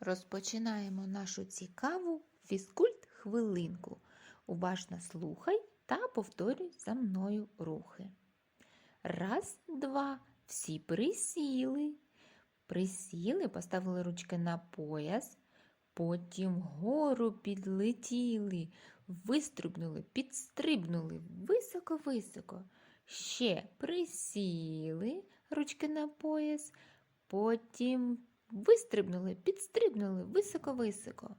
Розпочинаємо нашу цікаву фізкульт хвилинку. Уважно слухай та повторюй за мною рухи. Раз, два. Всі присіли. Присіли, поставили ручки на пояс, потім вгору підлетіли, вистрибнули, підстрибнули високо-високо. Ще присіли, ручки на пояс, потім вистрибнули, підстрибнули високо-високо.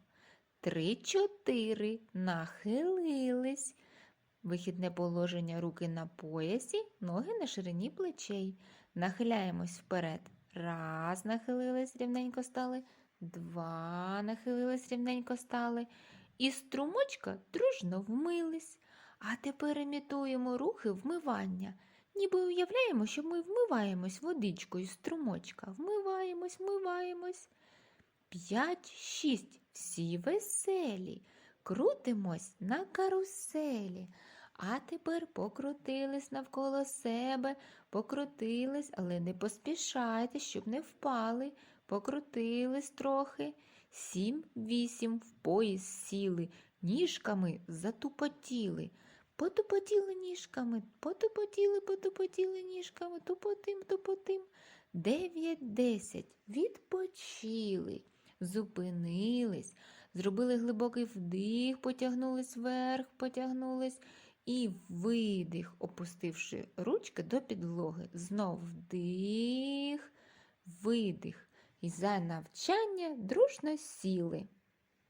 Три-чотири нахилились. Вихідне положення руки на поясі, ноги на ширині плечей. Нахиляємось вперед. Раз, нахилились, рівненько стали. Два, нахилились, рівненько стали. І струмочка дружно вмились. А тепер імітуємо рухи вмивання. Ніби уявляємо, що ми вмиваємось водичкою з струмочка. Вмиваємось, вмиваємось. П'ять, шість. Всі веселі. Крутимось на каруселі. А тепер покрутились навколо себе, покрутились, але не поспішайте, щоб не впали. Покрутились трохи. Сім, вісім в поїзд сіли, ніжками затупотіли. Потупотіли ніжками, потупотіли, потупотіли ніжками, тупотим, тупотим. Дев'ять, десять. Відпочили, зупинились, зробили глибокий вдих, потягнулись вверх, потягнулись і видих, опустивши ручки до підлоги. Знов вдих, видих. І за навчання дружно сіли.